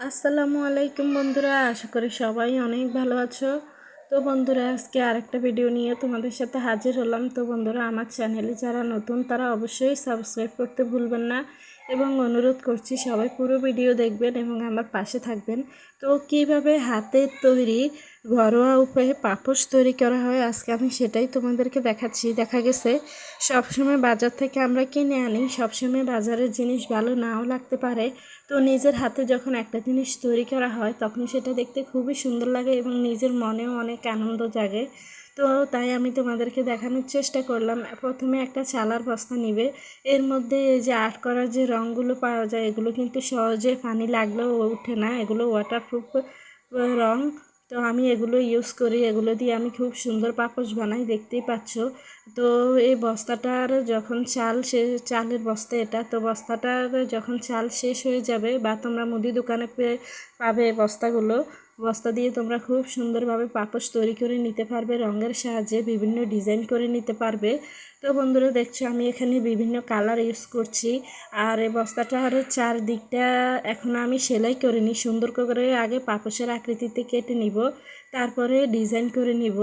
আসসালামু আলাইকুম বন্ধুরা, আশা করি সবাই অনেক ভালো আছো। তো বন্ধুরা, আজকে আরেকটা ভিডিও নিয়ে তোমাদের সাথে হাজির হলাম। তো বন্ধুরা, আমার চ্যানেলে যারা নতুন, তারা অবশ্যই সাবস্ক্রাইব করতে ভুলবেন না। এবং অনুরোধ করছি সবাই পুরো ভিডিও দেখবেন এবং আমার পাশে থাকবেন। তো কীভাবে হাতের তৈরি ঘরোয়া উপায়ে পাপোশ তৈরি করা হয় আজকে আমি সেটাই তোমাদেরকে দেখাচ্ছি। দেখা গেছে সবসময় বাজার থেকে আমরা কিনে আনি, সবসময় বাজারের জিনিস ভালো নাও লাগতে পারে। তো নিজের হাতে যখন একটা জিনিস তৈরি করা হয় তখন সেটা দেখতে খুবই সুন্দর লাগে এবং নিজের মনেও অনেক আনন্দ জাগে। তো তাই আমি তোমাদেরকে দেখানোর চেষ্টা করলাম। প্রথমে একটা চালার বস্তা নিবে। এর মধ্যে এই যে আর্ট করার যে রঙগুলো পাওয়া যায়, এগুলো কিন্তু সহজে পানি লাগলেও ওঠে না। এগুলো ওয়াটারপ্রুফ রঙ তো আমি এগুলো ইউজ করি। এগুলো দিয়ে আমি খুব সুন্দর পাপোশ বানাই, দেখতেই পাচ্ছ। তো এই বস্তাটার যখন চাল সে, চালের বস্তা এটা, তো বস্তাটার যখন চাল শেষ হয়ে যাবে বা তোমরা মুদি দোকানে পাবে বস্তাগুলো বস্তা দিয়ে তোমরা খুব সুন্দরভাবে পাপোশ তৈরি করে নিতে পারবে, রঙের সাহায্যে বিভিন্ন ডিজাইন করে নিতে পারবে। তো বন্ধুরা, দেখছ আমি এখানে বিভিন্ন কালার ইউজ করছি আর এই বস্তাটার চারদিকটা এখন আমি সেলাই করে নিই সুন্দর করে আগে পাপোশের আকৃতিতে কেটে নিব, তারপরে ডিজাইন করে নিব।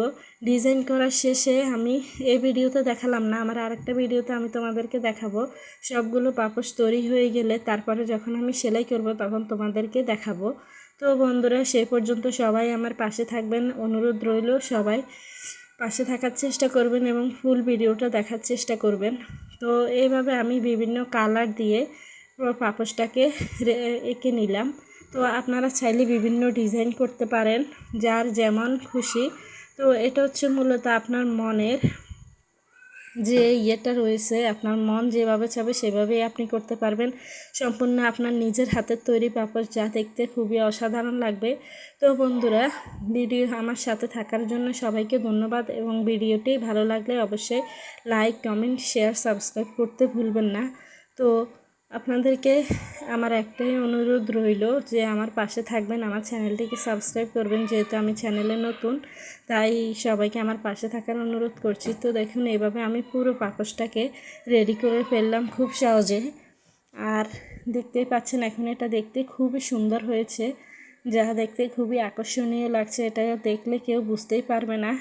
ডিজাইন করার শেষে আমি এই ভিডিওতে দেখালাম না, আমার আরেকটা ভিডিওতে আমি তোমাদেরকে দেখাবো। সবগুলো পাপোশ তৈরি হয়ে গেলে তারপরে যখন আমি সেলাই করব তখন তোমাদেরকে দেখাবো। তো বন্ধুরা, সে পর্যন্ত সবাই আমার পাশে থাকবেন। অনুরোধ রইল সবাই পাশে থাকার চেষ্টা করবেন এবং ফুল ভিডিওটা দেখার চেষ্টা করবেন। তো এইভাবে আমি বিভিন্ন কালার দিয়ে পাপোশটাকে এঁকে নিলাম। তো আপনারা চাইলে বিভিন্ন ডিজাইন করতে পারেন, যার যেমন খুশি। তো এটা হচ্ছে মূলত আপনার মনের যে ইয়েটা রয়েছে, আপনার মন যেভাবে চাবে সেভাবেই আপনি করতে পারবেন। সম্পূর্ণ আপনার নিজের হাতের তৈরি পাপড় যা দেখতে খুবই অসাধারণ লাগবে। তো বন্ধুরা, ভিডিও আমার সাথে থাকার জন্য সবাইকে ধন্যবাদ এবং ভিডিওটি ভালো লাগলে অবশ্যই লাইক, কমেন্ট, শেয়ার, সাবস্ক্রাইব করতে ভুলবেন না। তো আপনাদেরকে আমার একটাই অনুরোধ রইল যে আমার পাশে থাকবেন, আমার চ্যানেলটিকে সাবস্ক্রাইব করবেন। যেহেতু আমি চ্যানেলে নতুন, তাই সবাইকে আমার পাশে থাকার অনুরোধ করছি। তো দেখুন এইভাবে আমি পুরো পাকসটাকে রেডি করে ফেললাম খুব সহজে। আর দেখতেই পাচ্ছেন, এখন এটা দেখতে খুবই সুন্দর হয়েছে। যা দেখতে খুবই আকর্ষণীয় লাগছে, এটা দেখলে কেউ বুঝতেই পারবে না।